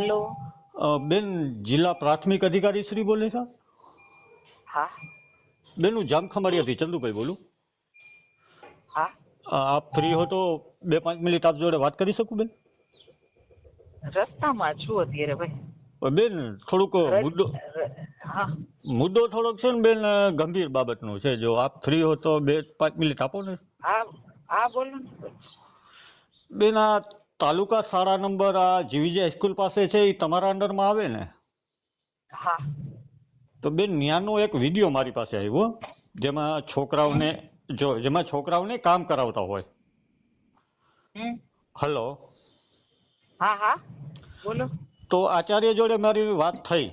Hello બેન જિલ્લા પ્રાથમિક અધિકારી શ્રી બોલે છે? હા. બેન હું જામખંભાળિયાથી ચંદુભાઈ બોલું. હા. આપ ફ્રી હો તો બે પાંચ મિનિટ આપ જોડે વાત કરી શકું બેન? રસ્તામાં છું અત્યારે ભાઈ. બેન થોડુંક મુદ્દો હા. મુદ્દો થોડોક છે ને બેન ગંભીર બાબતનો છે. જો આપ ફ્રી હો તો બે પાંચ મિનિટ આપો ને. હા હા બોલો બેન આ તાલુકા શાળા નંબર આ જીવીજી હાઈસ્કૂલ પાસે છે એ તમારા અંડરમાં આવે ને? હા. તો બેન ન્યાનો એક વીડિયો મારી પાસે આવ્યો જેમાં છોકરાઓને જો જેમાં છોકરાઓને કામ કરાવતા હોય. હલો. હા હા. બોલો. તો આચાર્ય જોડે મારી વાત થઈ.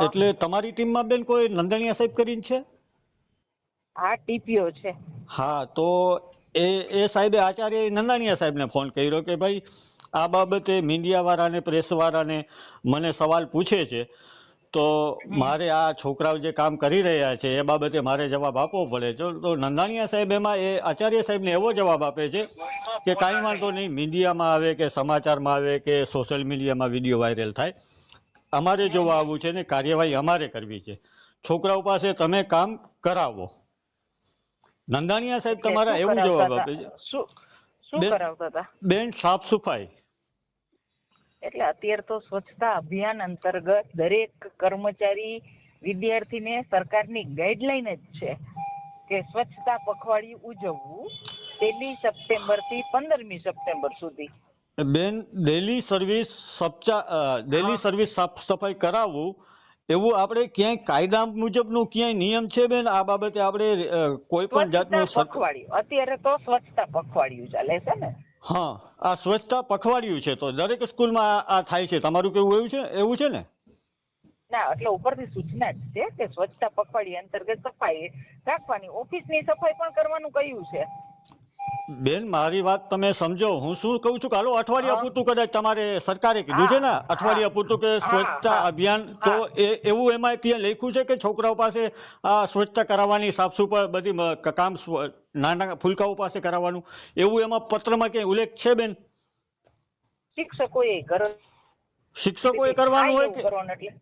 એટલે તમારી ટીમમાં બેન કોઈ નંદણીયા સાહેબ કરીને છે? હા ટીપીઓ છે. હા તો એ એ સાહેબે આચાર્ય નંદાણીયા સાહેબને ફોન કર્યો કે ભાઈ, આ બાબતે મીડિયાવાળાને, પ્રેસવાળાને મને સવાલ પૂછે છે. તો મારે આ છોકરાઓ જે કામ કરી રહ્યા છે, એ બાબતે મારે જવાબ આપવો પડે છે. તો નંદાણીયા સાહેબ એમાં એ આચાર્ય સાહેબને એવો જવાબ આપે છે કે કાંઈ વાંધો નહીં, મીડિયામાં આવે કે સમાચારમાં આવે કે સોશિયલ મીડિયામાં વીડિયો વાયરલ થાય, અમારે જોવા આવવું છે ને કાર્યવાહી અમારે કરવી છે. છોકરાઓ પાસે તમે કામ કરાવો. નંદાણીયા સાહેબ તમારા એવું જવાબ આપે છે. શું શું બેન- કરાવતા હતા? બેન સાફ સફાઈ. એટલે અત્યારે તો સ્વચ્છતા અભિયાન અંતર્ગત દરેક કર્મચારી વિદ્યાર્થીને સરકારની ગાઈડલાઈન જ છે કે સ્વચ્છતા પખવાડિયું ઉજવવું પહેલી સપ્ટેમ્બરથી પંદરમી સપ્ટેમ્બર સુધી. બેન ડેલી સર્વિસ ડેલી સર્વિસ સાફ સફાઈ કરાવવું એવું આપણે ક્યાંય કાયદા મુજબનું ક્યાંય નિયમ છે બેન? આ બાબતે આપણે કોઈ પણ જાતનું પખવાડિયું. અત્યારે તો સ્વચ્છતા પખવાડિયું ચાલે છે ને? હા આ સ્વચ્છતા પખવાડિયું છે તો દરેક સ્કૂલમાં આ- થાય છે. તમારું કેવું એવું છે એવું છે ને? ના એટલે ઉપરથી સૂચના જ છે કે સ્વચ્છતા પખવાડિયા અંતર્ગત સફાઈ રાખવાની. ઓફિસની સફાઈ પણ કરવાનું કહ્યું છે. બેન મારી વાત તમે સમજો. હું શું કહું છું કે હાલો અઠવાડિયા. પૂરતું કદાચ તમારે સરકારે કીધું છે ને અઠવાડિયા. પૂરતું કે સ્વચ્છતા અભિયાન તો એ એવું એમાં ત્યાં લખ્યું છે કે છોકરાઓ પાસે આ સ્વચ્છતા કરાવવાની સાફસુફાઈ બધી કામ નાના ફૂલકાઓ પાસે કરાવવાનું એવું એમાં પત્રમાં ક્યાંય ઉલ્લેખ છે બેન? શિક્ષકોએ શિક્ષકોએ કરવાનું હોય કે એટલે?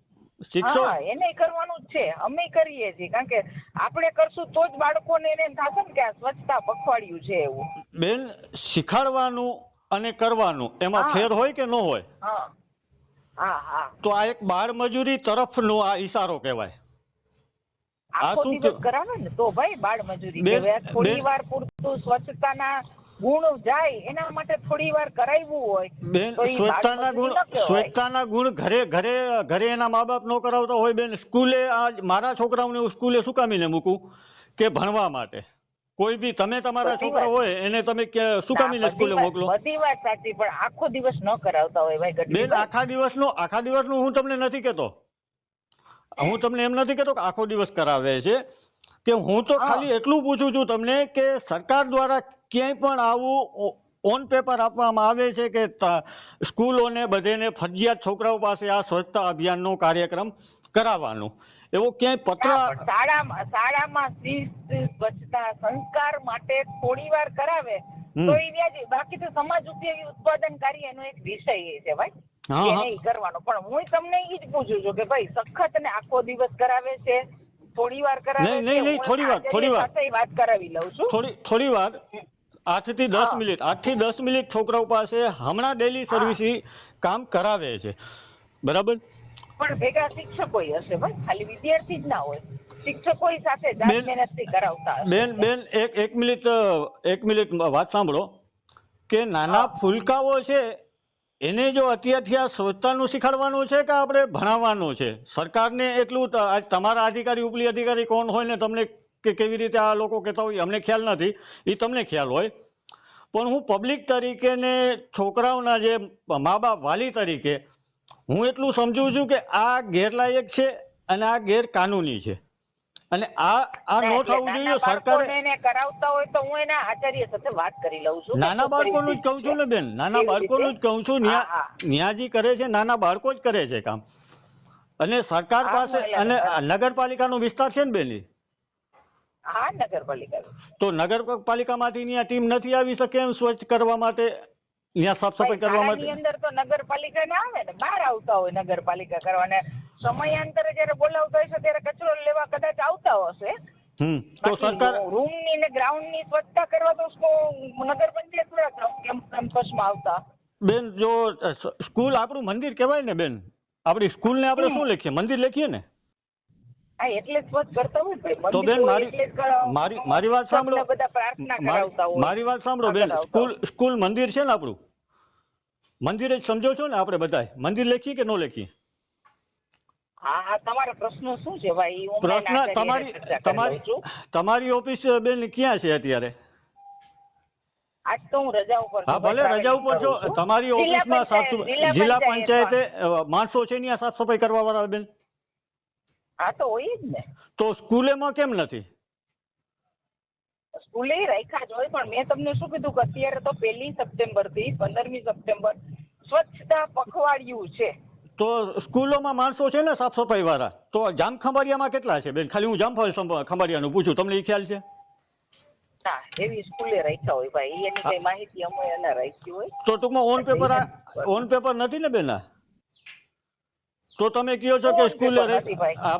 શિક્ષક એને કરવાનું જ છે. અમે કરીએ છીએ. કારણ કે આપણે કરશું તો જ બાળકોને એને થશે ને કે આ સ્વચ્છતા પખવાડિયું છે એવું. બેન શીખાડવાનું અને કરવાનું એમાં ફેર હોય કે ન હોય? હા. હા તો આ એક બાળ મજૂરી તરફનો આ ઈશારો કહેવાય. આ શું કરાવે ને તો ભાઈ બાળ મજૂરી થોડી વાર પૂરતું સ્વચ્છતાના ગુણ જાય એના માટે થોડી વાર કરાવવું હોય બેન સ્વચ્છતાના ગુણ સ્વચ્છતાના ગુણ ઘરે ઘરે ઘરે એના મા બાપ નો કરાવતા હોય બેન. સ્કૂલે આ મારા છોકરાઓને હું સ્કૂલે શું કામીને મૂકું? કે ભણવા માટે. કોઈ બી તમે તમારા છોકરા હોય એને તમે કે શું કામીને સ્કૂલે મોકલો? બધી વાત સાચી પણ આખો દિવસ ન કરાવતા હોય ભાઈ બેન આખા દિવસનો આખા દિવસનું હું તમને નથી કહેતો. હું તમને એમ નથી કહેતો કે આખો દિવસ કરાવે છે. કે હું તો ખાલી એટલું પૂછું છું તમને કે સરકાર દ્વારા ક્યાંય પણ આવું ઓન પેપર આપવામાં આવે છે કે સ્કૂલોને બધેને ફરજિયાત છોકરાઓ પાસે આ સ્વચ્છતા અભિયાનનો કાર્યક્રમ કરાવવાનો. એવો ક્યાંય પત્ર શાળામાં શાળામાં શિસ્ત સ્વચ્છતા સંસ્કાર માટે થોડી વાર કરાવે તો એ વ્યાજી. બાકી તો સમાજ ઉપયોગી ઉત્પાદન કાર્ય એનો એક વિષય એ છે ભાઈ. કરવાનો. પણ હું તમને એ જ પૂછું છું કે ભાઈ સખત ને આખો દિવસ કરાવે છે? થોડી વાર કરાવે નહીં, નહીં, થોડી વાર, થોડી વાર. વાત કરાવી લઉં છું. થોડી થોડી વાર. આઠથી દસ હા. મિનિટ આઠથી દસ મિનિટ છોકરાઓ પાસે હમણાં ડેલી. સર્વિસ કામ કરાવે છે બરાબર પણ ભેગા શિક્ષકો હશે ભાઈ ખાલી વિદ્યાર્થી જ ના હોય શિક્ષકો સાથે બેન- કરાવતા બેન બેન એક એક મિનિટ એક મિનિટ વાત સાંભળો કે નાના. ફૂલકાઓ છે એને જો અત્યારથી આ સ્વચ્છતાનું શીખવાડવાનું છે કે આપણે ભણાવવાનું છે સરકારને એટલું તમારા અધિકારી ઉપલી અધિકારી કોણ હોય ને તમને કે કેવી રીતે આ લોકો કહેતા હોય અમને ખ્યાલ નથી. એ તમને ખ્યાલ હોય. પણ હું પબ્લિક તરીકે ને છોકરાઓના જે મા બાપ વાલી તરીકે હું એટલું સમજુ છું કે આ ગેરલાયક છે અને આ ગેરકાનૂની છે. અને આ આ ન થવું જોઈએ સરકારે એને કરાવતા હોય તો હું એના આચાર્ય સાથે વાત કરી લઉં છું નાના બાળકોનું જ કહું છું ને બેન. નાના બાળકોનું જ કહું છું. ન્યાજી કરે છે નાના બાળકો જ કરે છે કામ. અને સરકાર પાસે અને નગરપાલિકાનો વિસ્તાર છે ને બેન? હા નગરપાલિકા તો નગરપાલિકામાંથી ત્યાં ટીમ નથી આવી શકે એમ સ્વચ્છ કરવા માટે? ત્યાં સાફ સફાઈ કરવા માટે? અંદર તો નગરપાલિકા ના આવે ને? બહાર આવતા હોય નગરપાલિકા કરવા ને સમયાંતરે જયારે બોલાવતા હોય છે ત્યારે કચરો લેવા કદાચ આવતા હશે. તો સરકાર રૂમની ને ગ્રાઉન્ડની સ્વચ્છતા કરવા તો નગર પંચાયત કેમ્પસમાં આવતા? બેન જો સ્કૂલ આપણું મંદિર કહેવાય ને બેન? આપણી સ્કૂલને આપણે શું લખીએ? મંદિર લખીએ ને હા એટલે સ્વચ્છ કરતા હોય ભાઈ તો બેન મારી વાત સાંભળો. મારી- વાત બેન. સ્કૂલ સ્કૂલ મંદિર છે ને આપણું? મંદિર જ સમજો છો ને આપણે બધા મંદિર લખીએ કે ન તમારો પ્રશ્ન તમારી તમારી તમારી ઓફિસ બેન ક્યાં છે અત્યારે? આજ તો હું રજા ઉપર હા ભલે રજા ઉપર છો. તમારી ઓફિસમાં સાફ જિલ્લા પંચાયતે માણસો છે ત્યાં સાફ સફાઈ કરવા વાળા બેન? હા તો હોય જ ને. તો સ્કૂલેમાં કેમ નથી? સ્કૂલે રાખ્યા જ હોય પણ મેં તમને શું કીધું કે અત્યારે તો પહેલી સપ્ટેમ્બરથી પંદરમી સપ્ટેમ્બર સ્વચ્છતા પખવાડિયું છે. તો સ્કૂલોમાં માણસો છે ને સાફ સફાઈ વાળા તો જામ ખંભારિયામાં કેટલા છે બેન? ખાલી હું જામ ખંભાળિયાનું પૂછું તમને એ ખ્યાલ છે? ના એવી સ્કૂલે રાખ્યા હોય ભાઈ એની કઈ માહિતી અમે એને રાખી હોય. તો ટૂંકમાં ઓન પેપર ઓન પેપર નથી ને બેન? તો તમે કહો છો કે સ્કૂલે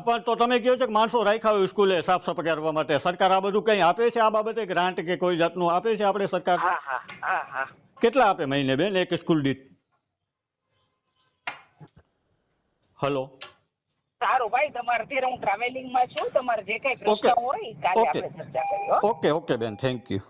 પણ તો તમે કહો છો કે માણસો રાખ્યા હોય સ્કૂલે સાફ સફાઈ કરવા માટે. સરકાર આ બધું કંઈ આપે છે? આ બાબતે ગ્રાન્ટ કે કોઈ જાતનું આપે છે આપણે સરકાર? કેટલા આપે મહિને બેન એક સ્કૂલ દીઠ? હલો. સારું ભાઈ તમારે અત્યારે હું ટ્રાવેલિંગમાં છું. તમારે જે કઈ પ્રશ્ન હોય કાલે આપણે ચર્ચા કરીએ ઓકે ઓકે બેન થેન્ક યુ